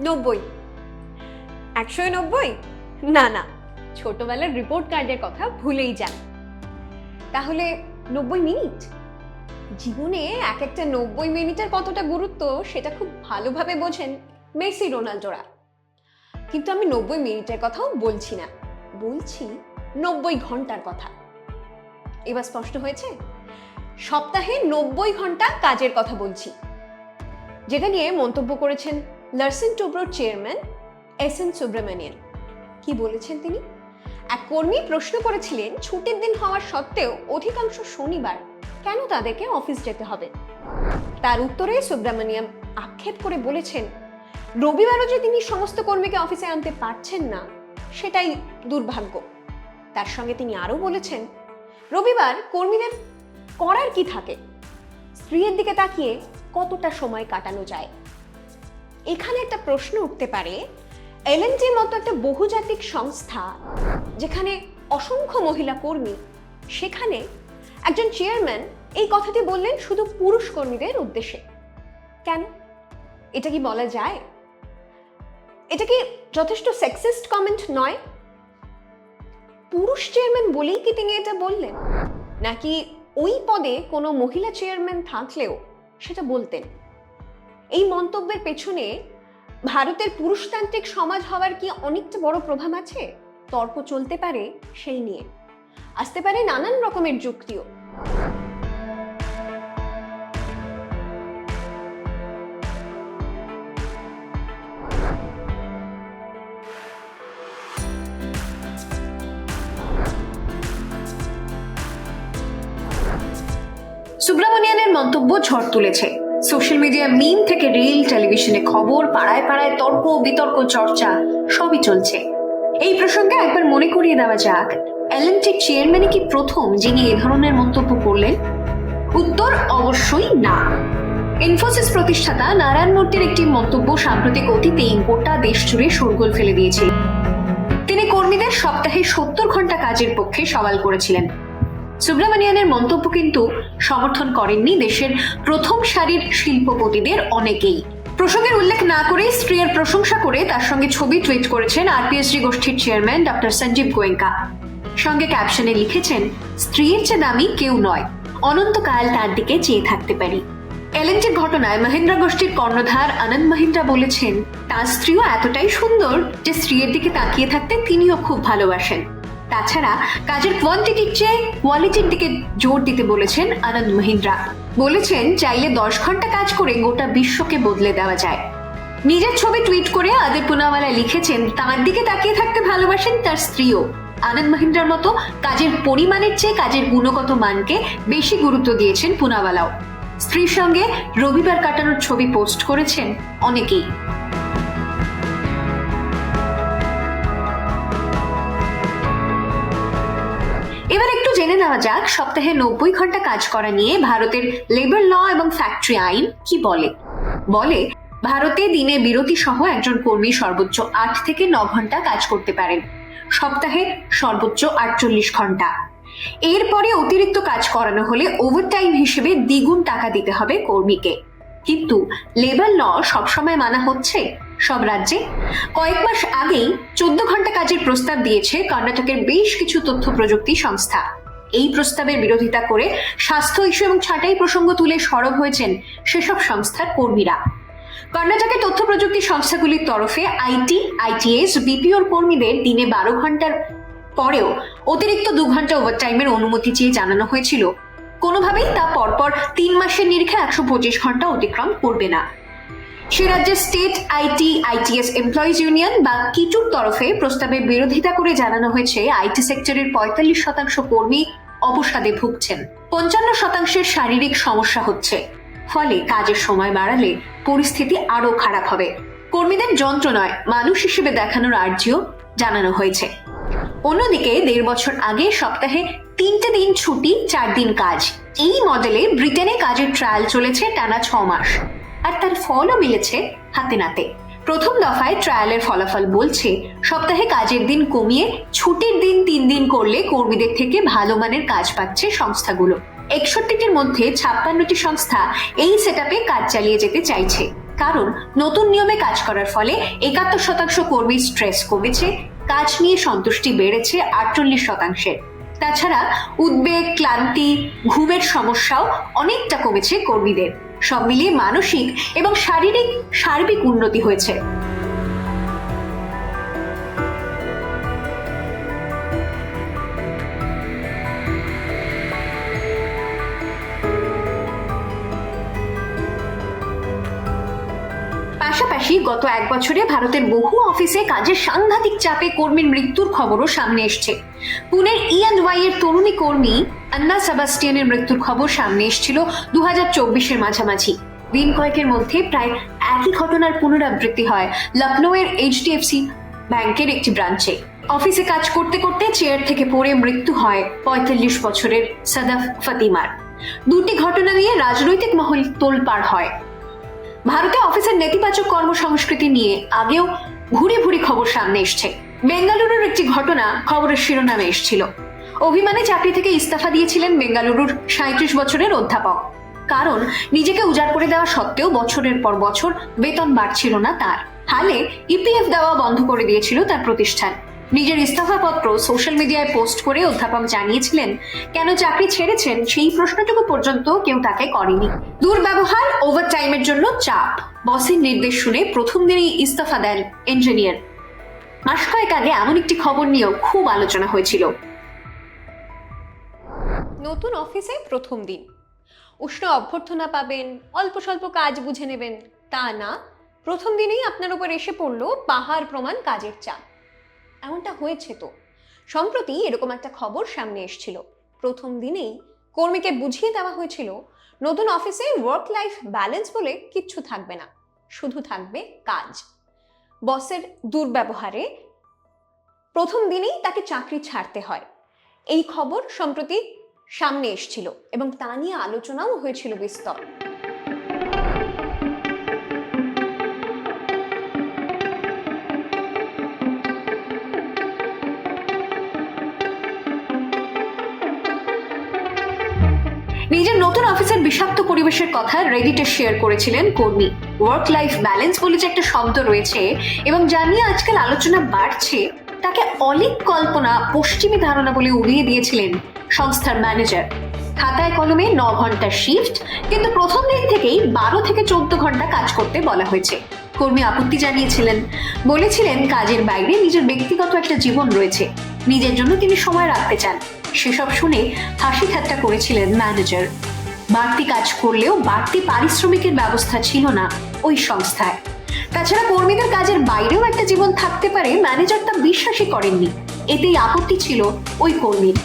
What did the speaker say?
নব্বই। একশো নব্বই? না না। ছোটবেলার রিপোর্ট কার্ডের কথা ভুলেই যান। তাহলে নব্বই মিনিট জীবনে এক একটা নব্বই মিনিটের কতটা গুরুত্ব সেটা খুব ভালোভাবে বোঝেন মেসি রোনাল্ডোরা কিন্তু আমি নব্বই মিনিটের কথাও বলছি না। বলছি নব্বই ঘণ্টার কথা। এবার স্পষ্ট হয়েছে? সপ্তাহে নব্বই ঘণ্টা কাজের কথা বলছি। যেটা নিয়ে মন্তব্য করেছেন লার্সেন টুব্রোর চেয়ারম্যান এস এন সুব্রমণিয়ান। কি বলেছেন তিনি? এক কর্মী প্রশ্ন করেছিলেন, ছুটির দিন হওয়ার সত্ত্বেও অধিকাংশ শনিবার কেন তাদেরকে অফিস যেতে হবে? তার উত্তরে সুব্রমণিয়াম আক্ষেপ করে বলেছেন, রবিবারও যে তিনি সমস্ত কর্মীকে অফিসে আনতে পারছেন না, সেটাই দুর্ভাগ্য। তার সঙ্গে তিনি আরও বলেছেন, রবিবার কর্মীদের করার কি থাকে? স্ত্রীর দিকে তাকিয়ে কতটা সময় কাটানো যায়? এখানে একটা প্রশ্ন উঠতে পারে। এলএনজির মতো একটা বহুজাতিক সংস্থা, যেখানে অসংখ্য মহিলা কর্মী, সেখানে একজন চেয়ারম্যান এই কথাটি বললেন শুধু পুরুষ কর্মীদের উদ্দেশ্যে। কেন? এটা কি বলা যায়? এটা কি যথেষ্ট সেক্সিস্ট কমেন্ট নয়? পুরুষ চেয়ারম্যান বলেই কি তিনি এটা বললেন? নাকি ওই পদে কোনো মহিলা চেয়ারম্যান থাকলেও সেটা বলতেন? এই মন্তব্যের পেছনে ভারতের পুরুষতান্ত্রিক সমাজ হওয়ার কি অনেকটা বড় প্রভাব আছে? তর্ক চলতে পারে সেই নিয়ে। আসতে পারে নানান রকমের যুক্তিও। সুব্রমণিয়ানের মন্তব্য ঝড় তুলেছে। সোশ্যাল মিডিয়া মিম থেকে রিল টেলিভিশনে খবর, পাড়ায় পাড়ায় তর্ক, বিতর্ক, চর্চা, সবই চলছে। এই প্রসঙ্গে একবার মনে করিয়ে দেওয়া যাক এলএনটির চেয়ারম্যানই কি প্রথম যিনি এ ধরনের মন্তব্য করলেন? উত্তর অবশ্যই না। ইনফোসিস প্রতিষ্ঠাতা নারায়ণ মূর্তির একটি মন্তব্য সাম্প্রতিক অতীতেই গোটা দেশ জুড়ে শোরগোল ফেলে দিয়েছিল তিনি কর্মীদের সপ্তাহে সত্তর ঘণ্টা কাজের পক্ষে সওয়াল করেছিলেন। সুব্রমণিয়ানের মন্তব্য কিন্তু সমর্থন করেননি দেশের প্রথম সারির শিল্পপতিদের অনেকেই। প্রসঙ্গের উল্লেখ না করে স্ত্রীর প্রশংসা করে তার সঙ্গে ছবি টুইট করেছেন আরপিএসডি গোষ্ঠীর চেয়ারম্যান ডক্টর সঞ্জীব গোয়েঙ্কা। সঙ্গে ক্যাপশনে লিখেছেন, স্ত্রীর চেয়ে দামি কেউ নয়, অনন্তকাল তার দিকে চেয়ে থাকতে পারি। এলএনটির ঘটনায় মহিন্দ্রা গোষ্ঠীর কর্ণধার আনন্দ মহিন্দ্রা বলেছেন, তার স্ত্রীও এতটাই সুন্দর যে স্ত্রীর দিকে তাকিয়ে থাকতে তিনিও খুব ভালোবাসেন। তাছাড়া কাজের কোয়ান্টিটির চেয়ে কোয়ালিটির দিকে জোর দিতে বলেছেন আনন্দ মহিন্দ্রা। বলেছেন, চাইলে দশ ঘণ্টা কাজ করে গোটা বিশ্বকে বদলে দেওয়া যায়। নিজের ছবি টুইট করে আদির পুনাওয়ালা লিখেছেন, তার দিকে তাকিয়ে থাকতে ভালোবাসেন তার স্ত্রীও। আনন্দ মহিন্দ্রার মতো কাজের পরিমাণের চেয়ে কাজের গুণগত মানকে বেশি গুরুত্ব দিয়েছেন পুনাওয়ালাও। স্ত্রীর সঙ্গে রবিবার কাটানোর ছবি পোস্ট করেছেন অনেকেই। জেনে নেওয়া যাক, সপ্তাহে নব্বই ঘণ্টা কাজ করা নিয়ে ভারতের লেবার ল এবং ফ্যাক্টরি আইন কি বলে? বলে, ভারতে দিনে বিরতি সহ একজন কর্মী সর্বোচ্চ আট থেকে ন ঘণ্টা কাজ করতে পারেন। সপ্তাহে সর্বোচ্চ আটচল্লিশ ঘণ্টা। এরপরে অতিরিক্ত কাজ করানো হলে ওভারটাইম হিসেবে দ্বিগুণ টাকা দিতে হবে কর্মীকে। কিন্তু লেবার ল সবসময় মানা হচ্ছে সব রাজ্যে। কয়েক মাস আগেই চোদ্দ ঘণ্টা কাজের প্রস্তাব দিয়েছে কর্ণাটকের বেশ কিছু তথ্য প্রযুক্তি সংস্থা। এই প্রস্তাবের বিরোধিতা করে স্বাস্থ্য ইস্যু এবং ছাঁটাই প্রসঙ্গ তুলে সরব হয়েছেন সেসব সংস্থার কর্মীরা। কর্ণাটকের তথ্য প্রযুক্তি সংস্থাগুলির তরফে আইটি, আইটিএস, বিপিওর কর্মীদের দিনে বারো ঘণ্টার পরেও অতিরিক্ত দু ঘণ্টা ওভারটাইমের অনুমতি চেয়ে জানানো হয়েছিল। কোনোভাবেই তা পরপর তিন মাসের নিরিখে একশো পঁচিশ ঘণ্টা অতিক্রম করবে না। সে রাজ্যের state IT, ITS employees union বা কিটুর তরফে প্রস্তাবের বিরোধিতা করে জানানো হয়েছে আইটি সেক্টরের পঁয়তাল্লিশ শতাংশ কর্মী অবসাদে ভুগছেন। পঞ্চান্ন শতাংশের শারীরিক সমস্যা হচ্ছে। ফলে কাজের সময় বাড়ালে পরিস্থিতি আরও খারাপ হবে। কর্মীদের যন্ত্র নয় মানুষ হিসেবে দেখানোর আর্জিও জানানো হয়েছে। অন্যদিকে দেড় বছর আগে সপ্তাহে তিনটে দিন ছুটি, চার দিন কাজ। এই মডেলে ব্রিটেনে কাজের ট্রায়াল চলেছে টানা ছ মাস। আর তার ফলও মিলেছে হাতে নাতে। প্রথম দফায় ট্রায়ালের ফলাফল বলছে, সপ্তাহে কাজের দিন কমিয়ে ছুটির দিন তিন দিন করলে কর্মীদের থেকে ভালো মানের কাজ পাচ্ছে সংস্থাগুলো। একষট্টিটির মধ্যে ছাপ্পান্নটি সংস্থা এই সেট কাজ চালিয়ে যেতে চাইছে। কারণ নতুন নিয়মে কাজ করার ফলে একাত্তর শতাংশ কর্মীর স্ট্রেস কমেছে, কাজ নিয়ে সন্তুষ্টি বেড়েছে আটচল্লিশ শতাংশের। তাছাড়া উদ্বেগ, ক্লান্তি, ঘুমের সমস্যাও অনেকটা কমেছে কর্মীদের। সব মিলিয়ে মানসিক এবং শারীরিক সার্বিক উন্নতি হয়েছে। পাশাপাশি গত এক বছরে ভারতের বহু অফিসে কাজের সাংঘাতিক চাপে কর্মীর মৃত্যুর খবরও সামনে এসছে। পুনের ই অ্যান্ড ওয়াই এর তরুণী কর্মী আন্না সেবাস্টিয়ানের মৃত্যুর খবর সামনে এসেছিল দু হাজার চব্বিশের মাঝামাঝি। দিন কয়েকের মধ্যে প্রায় একই ঘটনার পুনরাবৃত্তি হয় লখনৌয়ের এইচডিএফসি ব্যাংকের একটি ব্রাঞ্চে। অফিসে কাজ করতে করতে চেয়ার থেকে পড়ে মৃত্যু হয় পঁয়তাল্লিশ বছরের সাদাফ ফাতিমার। দুটি ঘটনা নিয়ে রাজনৈতিক মহল তোলপাড় হয়। ভারতে অফিসের নেতিবাচক কর্মসংস্কৃতি নিয়ে আগেও ভুরি ভুরি খবর সামনে এসছে। বেঙ্গালুরুর একটি ঘটনা খবরের শিরোনামে এসেছিল। অভিমানে চাকরি থেকে ইস্তফা দিয়েছিলেন বেঙ্গালুরুর সাঁত্রিশ বছরের অধ্যাপক। কারণ নিজেকে উজাড় করে দেওয়া সত্ত্বেও বছরের পর বছর বেতন বাড়ছিল না তার। হালে ইপিএফ দেওয়া বন্ধ করে দিয়েছিল তার প্রতিষ্ঠান। নিজের ইস্তফাপত্র সোশ্যাল মিডিয়ায় পোস্ট করে অধ্যাপক জানিয়েছিলেন, কেন চাকরি ছেড়েছেন? সেই প্রশ্নটুকু পর্যন্ত কেউ তাকে করেনি। দুর্ব্যবহার ওভার টাইমের জন্য চাপ। বসের নির্দেশ শুনে প্রথম দিনেই ইস্তফা দেন ইঞ্জিনিয়ার মাস কয়েক আগে এমন একটি খবর নিয়েও খুব আলোচনা হয়েছিল। নতুন অফিসে প্রথম দিন। উষ্ণ অভ্যর্থনা পাবেন, অল্প স্বল্প কাজ বুঝে নেবেন। তা না, প্রথম দিনেই আপনার উপর এসে পড়ল পাহাড় প্রমাণ কাজের চাপ। এমনটা হয়েছে তো। সম্প্রতি এরকম একটা খবর সামনে এসেছিল। প্রথম দিনেই কর্মীকে বুঝিয়ে দেওয়া হয়েছিল, নতুন অফিসে ওয়ার্ক লাইফ ব্যালেন্স বলে কিচ্ছু থাকবে না, শুধু থাকবে কাজ। বসের দুর্ব্যবহারে প্রথম দিনেই তাকে চাকরি ছাড়তে হয়। এই খবর সম্প্রতি সামনে এসেছিল এবং তা নিয়ে আলোচনাও হয়েছিল বিস্তর। অফিসের বিষাক্ত পরিবেশের কথা রেডিটে শেয়ার করেছিলেন কর্মী। ওয়ার্ক লাইফ ব্যালেন্স বলে যে একটা শব্দ রয়েছে এবং জানিয়ে আজকাল আলোচনা বাড়ছে, তাকে অলিক কল্পনা, পশ্চিমী ধারণা বলে উড়িয়ে দিয়েছিলেন সংস্থার ম্যানেজার খাতায় কলমে ন ঘণ্টার শিফট কিন্তু প্রথম দিন থেকেই বারো থেকে চোদ্দ ঘণ্টা কাজ করতে বলা হয়েছে। কর্মী আপত্তি জানিয়েছিলেন। বলেছিলেন, কাজের বাইরে নিজের ব্যক্তিগত একটা জীবন রয়েছে। নিজের জন্য তিনি সময় রাখতে চান। সেসব শুনে হাসি ঠাট্টা করেছিলেন ম্যানেজার বাড়তি কাজ করলেও বাড়তি পারিশ্রমিকের ব্যবস্থা ছিল না ওই সংস্থায়। তাছাড়া কর্মীদের কাজের বাইরেও একটা জীবন থাকতে পারে, ম্যানেজার তা বিশ্বাসই করেননি। এতেই আপত্তি ছিল ওই কর্মীর।